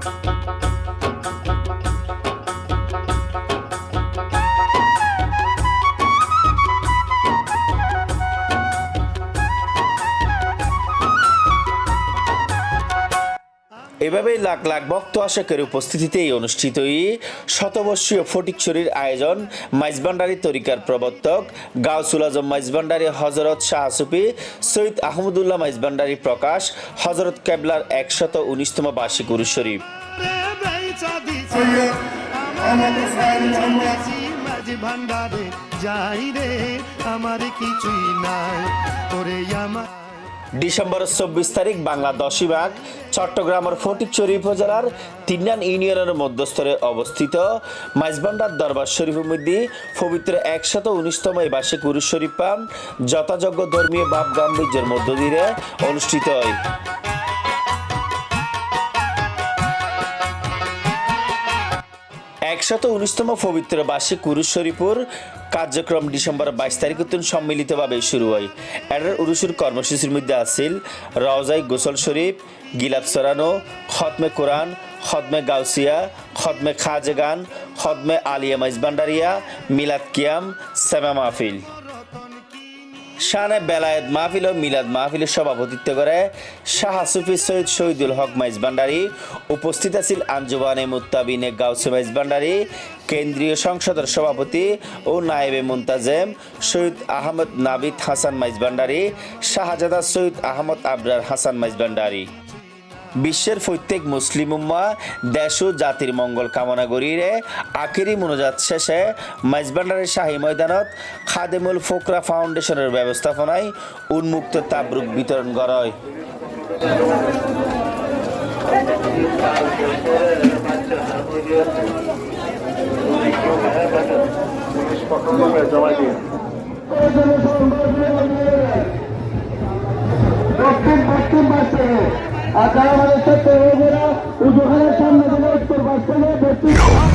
Thank you. এভাবেই লাখ লাখ ভক্ত আশাকের উপস্থিতিতে অনুষ্ঠিত এই শতবর্ষীয় ফটিকছড়ির আয়োজন মাইজবান্ডারি তরিকার প্রবর্তক গাউসুল আজম মাইজবান্ডারি হজরত শাহসুফি সৈয়দ আহমদুল্লাহ মাইজবান্ডারি প্রকাশ হজরত কেবলার একশত উনিশতম বার্ষিক উরুস শরীফ। ভান্ডারে যাই রে, আমার কিছুই নাই। ওরে আমার ডিসেম্বর চব্বিশ তারিখ, বাংলা দশিবাগ চট্টগ্রামের ফটিকচুরি উপজেলার তিনান ইউনিয়নের মধ্যস্থরে অবস্থিত। মাইজবান্ডার দরবার শরীফ মধ্যে পবিত্র একশত উনিশতম এই বার্ষিক উরুস শরীফ পান, যথাযোগ্য ধর্মীয় বাপ গাম্ভীর্যের মধ্য দিয়ে অনুষ্ঠিত হয়। একশত উনিশতম পবিত্র বার্ষিক উরুস শরীফুর কার্যক্রম ডিসেম্বর বাইশ তারিখ উত্তন সম্মিলিতভাবে শুরু হয়। এটার উরুসুর কর্মসূচির মধ্যে আছিল রওজাই গোসল শরীফ, গিলাপ সরানো খতমে কোরআন, খতমে গাউসিয়া, খতমে খাজেগান খতমে আলিয়া মাইজবান্ডারিয়া মিলাদ কিয়াম, সেমা মাহফিল। শানে বেলায়েত মাহফিল ও মিলাদ মাহফিলের সভাপতিত্ব করে শাহ সুফি সৈয়দ শহীদুল হক মাইজ ভান্ডারী, উপস্থিত আছিল আঞ্জুবানে মুত্তাবিনে গাউসে মাইজ ভান্ডারী, কেন্দ্রীয় সংসদের সভাপতি ও নায়েবে মুন্তাজেম, সৈয়দ আহমদ নাবিদ হাসান মাইজ ভান্ডারী, শাহজাদা সৈয়দ আহমদ আবরার হাসান মাইজ ভান্ডারী। বিশ্বের প্রত্যেক মুসলিম উম্মা দেশ ও জাতির মঙ্গল কামনা করিরে আখেরি মনোজাত শেষে মাইজবান্ডারের শাহী ময়দানত খাদেমুল ফোকরা ফাউন্ডেশনের ব্যবস্থাপনায় উন্মুক্ত তাবরুক বিতরণ করা হয়।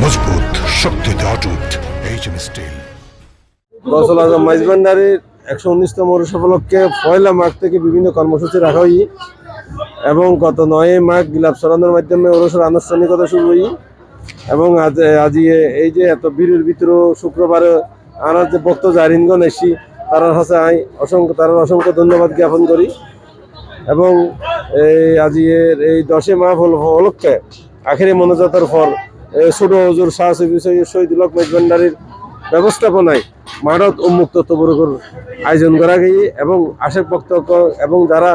মজবুত, শক্তিতে অটুট এইচ স্টিল একশো উনিশতম উপলক্ষে পয়লা মাঘ থেকে বিভিন্ন কর্মসূচি রাখা হই এবং গত নয় মাঘ গিলাপ সরানোর মাধ্যমে ওরসের আনুষ্ঠানিকতা শুরু হই এবং আজ আজি এই যে এত বীরের ভিতর শুক্রবারে আনার যে ভক্ত জারিনগণ এসি তার হাসে আই অসংখ্য তার অসংখ্য ধন্যবাদ জ্ঞাপন করি এবং এই আজি এই দশে মাহ হল উপলক্ষে আখেরি মনোজাতের ফল ছোট হজুর শাহ সফি সৈয়দ শহীদুল হক মেজবান্ডারির ব্যবস্থাপনায় মারত উন্মুক্ত তবরকর আয়োজন করা গিয়ে এবং আশেক বক্তব্য এবং যারা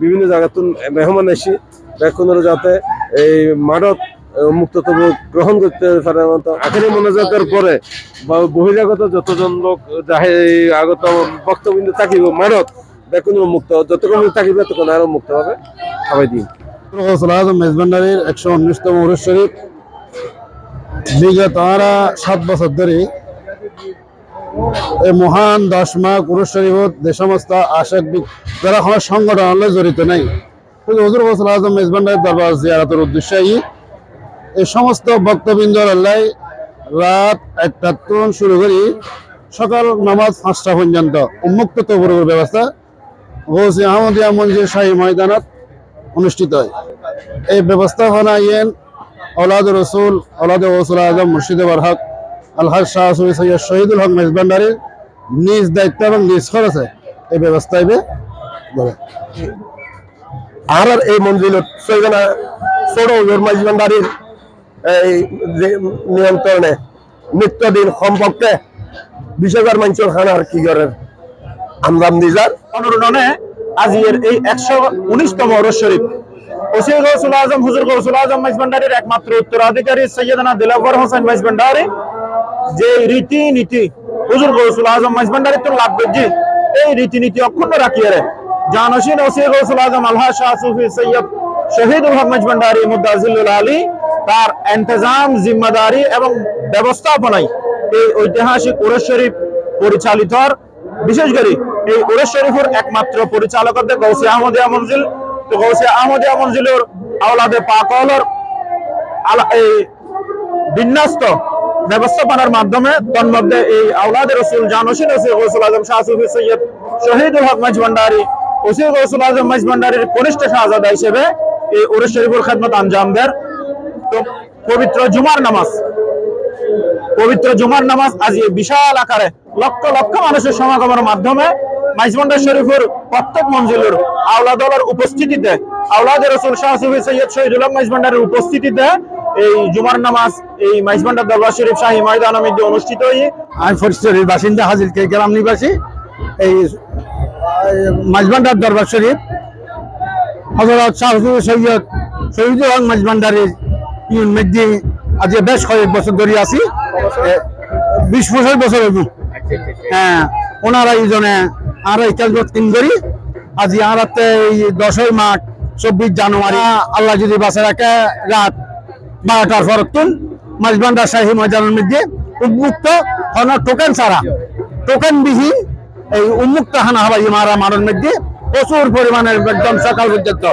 বিভিন্ন জায়গাত মেহমান এসি বেক্ষণের যাতে এই মারত উন্মুক্ত তবু গ্রহণ করতে পারে মতো আখেরি মনোজাতের পরে বহিরাগত যতজন লোক আগত বক্তব্য থাকিব মারত বেক্ষণ উন্মুক্ত যতক্ষণ থাকিবে ততক্ষণ আরও মুক্ত হবে। সবাই দিন মেজবান্ডারির একশো উনিশতম শরীফ বিগত আমরা সাত বছর ধরে এই মহান দশ মাস উরুস শরীফত যে সমস্ত আশেক যারা কোনো সংগঠন হলে জড়িত নাই। কিন্তু হজুর গোসল আজম মেজবান্ডারির দরবার জিয়ারতের উদ্দেশ্যে এই সমস্ত বক্তবৃন্দ আল্লাহ রাত একটা তরুণ শুরু করি, সকাল নামাজ পাঁচটা পর্যন্ত উন্মুক্ত তবরুর ব্যবস্থা গৌসি আহমদিয়া মঞ্জির শাহী ময়দানত অনুষ্ঠিত হয়। এই ব্যবস্থাপনা ইয়েন ওলাদ রসুল ওলাদ রসুল আজম, মুর্শিদ হক আলহাজ শাহ সৈয়দ শহীদুল হক মেজবান্ডারির নিজ দায়িত্ব এবং নিজ খরচে এই ব্যবস্থা বলে আর আর এই মন্দিৰত ছয়জনা ছোট জন্মাজবান্ডাৰীৰ এই যে নিয়ন্ত্ৰণে নিত্যদিন সম্পৰ্কে বিশ হাজাৰ মানুহৰ খানাৰ কি কৰে আমদাম নিজাৰ অনুরণনে আজিয়ের এই একশো উনিশতম ওরস শরীফ ওসি গৌসুল আজম, হুজুর গৌসুল আজম মাইজবান্ডারির একমাত্র উত্তরাধিকারী সৈয়দনা দিলাবর হোসেন মাইজবান্ডারি যে রীতি নীতি হুজুর গৌসুল আজম মাইজবান্ডারি তো লাভ করছি এই রীতিনীতি অক্ষুণ্ণ রাখিয়ে জানসিন ওসি গৌসুল আজম, আলহা শাহ সুফি সৈয়দ শহীদুল হক মাইজবান্ডারি মুদাজিল্লুল আলী, তার এন্তেজাম, জিম্মাদারি এবং ব্যবস্থাপনায় এই ঐতিহাসিক ওরস শরীফ পরিচালিতর বিশেষ করে এই ওরেশ শরীফের একমাত্র পরিচালক গৌসি আহমদিয়া মঞ্জিল আওলাদে পাকলর এই বিন্যস্ত ব্যবস্থাপনার মাধ্যমে তন্মধ্যে এই রসুল গৌসুল আজম শাহ সুফি সৈয়দ হক আজম কনিষ্ঠ শাহজাদা হিসেবে এই শরীফুল খেদমত আঞ্জাম দেন তো পবিত্র জুমার নামাজ, পবিত্র জুমার নামাজ আজ এই বিশাল আকারে লক্ষ লক্ষ মানুষের সমাগমের মাধ্যমে মাইজমন্ডা শরীফের প্রত্যেক মঞ্জিলের আওলা দলের উপস্থিতিতে আওলাদ রসুল শাহ সুফি সৈয়দ শহীদুল্লাহ মাইজমন্ডারের উপস্থিতিতে এই জুমার নামাজ এই মাইজমন্ডার দরবার শরীফ শাহী ময়দান মধ্যে অনুষ্ঠিত হয়ে আমি ফরিদপুরের বাসিন্দা হাজিরকে গ্রাম নিবাসী এই মাঝবান্ডার দরবার শরীফ হজরত শাহ হুজুর সৈয়দ শহীদুল হক মাঝবান্ডারের ইউন মধ্যে আজ বেশ কয়েক বছর ধরে আছি। বিশ পঁচিশ বছর হইব। হ্যাঁ ওনারা এই জনে আর এই কাজ তিন করি। আজ আরাতে এই দশই মার্চ চব্বিশ জানুয়ারি। আল্লাহ যদি বাসে রাখে রাত বারোটার পরতুন মাঝবান্ডার শাহী ময়দানের মধ্যে উন্মুক্ত হন টোকেন ছাড়া। টোকেন বিহীন এই উন্মুক্ত হানা হবাই মারা মারার মধ্যে প্রচুর পরিমাণের একদম সকাল পর্যন্ত।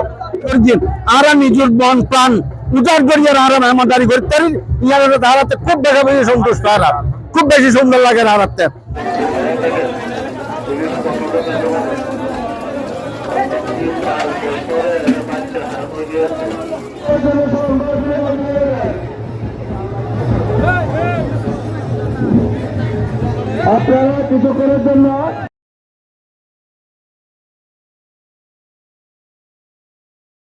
আরা নিজের মন প্রাণ উজাড় করিয়ে আরা মেহমানদারি করতে পারি। ইয়ার হারাতে খুব বেশি বেশি সন্তুষ্ট হারা খুব বেশি সুন্দর লাগে হারাতে আপনারা কিছু করার জন্য